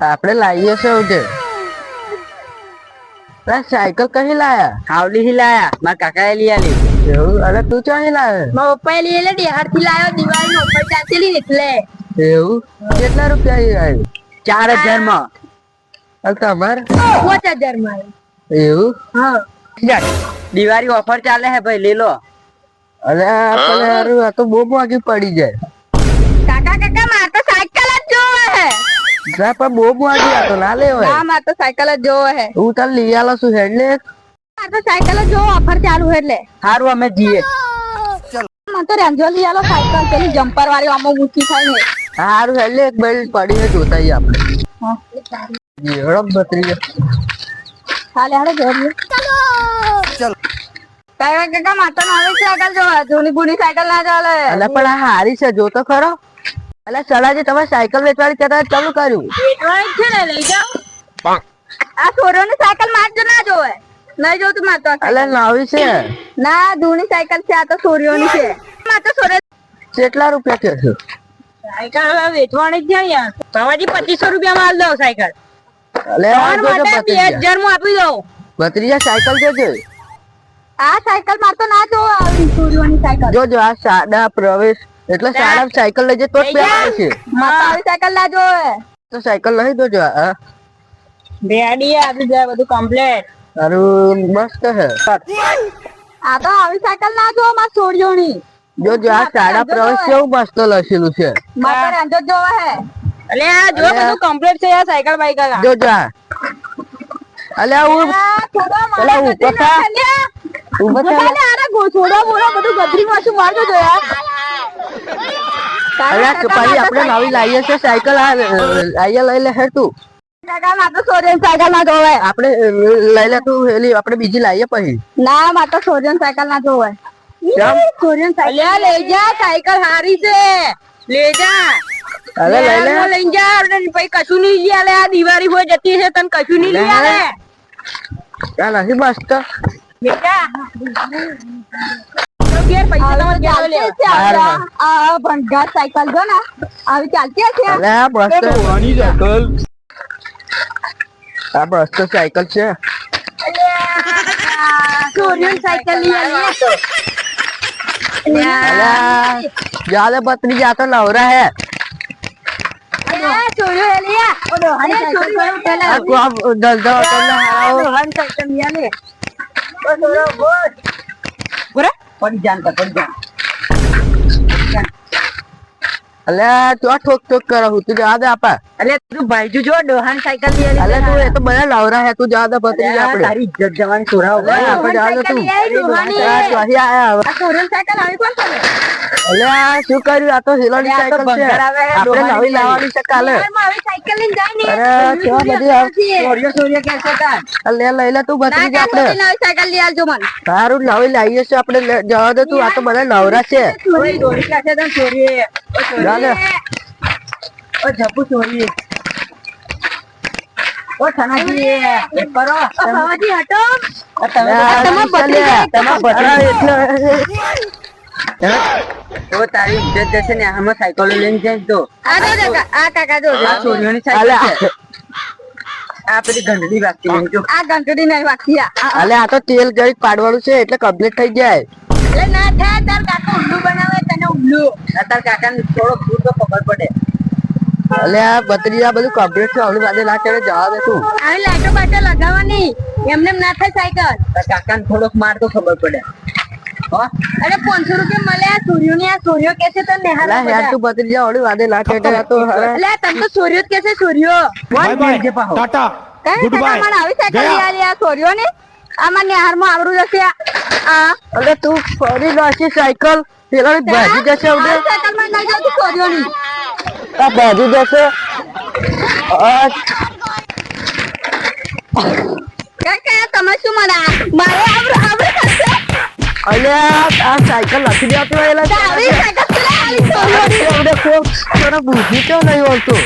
આપણે લાવીએ છે ઉઠે સાયકલ કહી લાયા? હાવલી લાયા. મારા કાકાએ લઈ આલી. એવું? અરે તું ચાહી લાવે? મારા પપ્પાએ લઈ એટલે બિહારથી લાવ્યો દિવાળી નો ચાચેલી ને એટલે. એવું? કેટલા રૂપિયા આવ્યું ચાર હજારમાં તમારે પાંચ હજારમાં એવું? હા. દિવાળી ઓફર ચાલે હે ભાઈ લઈ લો અરે આ હારું આ તો બહુ મોંઘી પડી જાય. કાકા કાકા માર તો સાયકલ જ જોવે હે. ના પણ બહુ મોંઘી આ તો ના લેવાય. ના માર તો સાયકલ જ જોવે હે. હું તાર લઈ આલો છું હેડલે માર તો સાયકલ જો ઓફર ચાલુ એટલે. સારું અમે જઈએ. મને તો રેન્જો લઈ આલો સાયકલ પેલી જમ્પર વાળી આમાં ઊંચી થાય ને. સારું એટલે એક બેલ્ટ પડી છે જોતા આઈએ આપણે. જીવડો બત્રી હાલે હાલે જોઈએ ચલો. તારા કાકા માતા તો નવી સાયકલ જોવા? જૂની બુની સાયકલ ના ચાલે. અલા પણ આ હારી છે જોતો ખરો. અલા સલાજી તમે સાયકલ વેચવાની કહેતા ચાલુ કર્યું. વેચવાની છે ને લઈ જાઓ. આ છોરોની સાયકલ માર જો ના જોવે. નહીં જોતું માર તો અલે નવી છે. ના જૂની સાયકલ છે આ તો છોરીઓની છે. માર તો છોરે કેટલા રૂપિયા કે છે? સાયકલ વેચવાની જ છે યાર તમારી પચીસો રૂપિયા માલ દો સાયકલ. અલે આ જોજો બે હજારમાં આપી દઉં. ભત્રીજા સાયકલ જોજો આ સાયકલ માર તો ના જો આવી છોરીઓની સાયકલ. જોજો આ સાડા પ્રવેશ એટલે સાડા સાયકલ લઈ જાય તો જ છે. માર આવી સાયકલ ના જોવે. તો સાયકલ લઈ દોજો હા. રેડી આવી જાય બધું કમ્પ્લીટ તારું મસ્ત હે. આ તો આવી સાયકલ ના જો માં છોડ્યો ની જો જો આ સાડા પ્રવેશ કેવું મસ્ત લખેલું છે. માર તો રેન્જો જ જોવે હે. અલે આ જો બધું કમ્પ્લીટ છે આ સાયકલ બાઈકલ જોજો આ. અલે હું પેલા ઉપર થા. ઊભો થા. અરે આ પછી આપણે નવી લાવીએ છે સાયકલ આ આયા લઈ લે હે તું આપણે લઈ લે તું એલી આપણે બીજી લાવીએ પછી. ના માં તો સોજન સાયકલ ના જોવે કેમ? સાયકલ લઈ જા સાયકલ હારી છે. લે જા. અરે લઈ લે. લઈ જા. અને પછી કશું નહીં લઈ આલે. આ દિવાળી હોય જતી છે તને કશું નહીં લઈ આલે. બેટા ઘેર લેવા. હારું. આ ભંગાર સાયકલ જો ને આવી ચાલતી હશે? આ બસ તો સાયકલ છે સોરિયન સાયકલ લઈ અલે જાલે પત્ની જાતો નવરા હે. પડી જાન પડી ઓલો આ તું આ ઠોક ઠોક કરો હું તું જવા દે આપા. અલે તું ભાઈજુ જો ડોહાન સાયકલ લઈ આલી તું એ તો બધા લાવરા હે તું જવા દે બત્રી આપણે તારી ઇજ્જત જવાની સોરાવ અલે આપણે જવા દે તું. ડોહાની તો આયા હવે. આ સોરિયન સાયકલ આવી કોણ કરે? અલે શું કર્યું? આ તો હિલોની અરે તો સાયકલ છે. આપણે નવી લાવવાની છે કાલે. સાયકલ લઈને જાય ને. અરે કેવા બધી સોરિયો સોરિયો કે છે તાર. અલે લઈ લે તું બત્રી આપણે નવી સાયકલ લઈ આવજો મને. સારું નવી લાવીએ છે આપણે જવા દે તું. આ તો બધા નવરા છે. ઓય ડોરી કાશે તને સોરી ઓ જા લે. ઓ જપુ સોરી ઓ થનાજી એ કરો. હવાજી હટો. તમે તમારા ભત્રીજા એટલે તો તારી ઇજ્જત જશે ને આમાં સાયકલો લઈને જાય તો. આ કાકા આ કાકા જો આ સોરીઓની અલે સાયકલ આ પેલી ગંદડી વાગતી જો. આ ઘંટડી નહીં વાગતી અલે આ તો તેલ ગરીબ પાડવાનું છે એટલે કમ્પ્લીટ થઈ જાય. એટલે ના થાય તાર કાકા ઉલ્લુ બનાવે તને ઉલ્લુ કાકાને થોડો દૂર તો ખબર પડે. અલે આ બત્રીજા બધું કમ્પ્લીટ છે. આવડી વાદે ના કરે જવા દે તું આવી લાઈટો બાટો લગાવવાની. એમને ના થાય સાયકલ. કાકાને થોડોક માર તો ખબર પડે. અરે પાંચસો રૂપિયા મળે આ સૂર્યો ની આ સૂર્યો કે છે તને નિહાળ યાર તું બત્રીજા આવડી વાદે ના કરે તો હરે એટલે તને તો સૂર્યો જ કે છે સૂર્યો. બોલ બાય બાય ટાટા. ગુડ કાકા મને આવી સાયકલ લઈ આ સૂર્યો ને આમાં નિહારમાં આવડું જશે આ. આ. તું ફરી નાખી સાયકલ. પેલા ભાજી જશે આ ભાજી જશે તમે શું મારા મારે આવડે આવડે થશે? અલ્યા આ સાયકલ લખી દે તો એલા આવી સાયકલ ચલાવી તો આવડે કોક તને બુદ્ધિ તો નહીં હોતો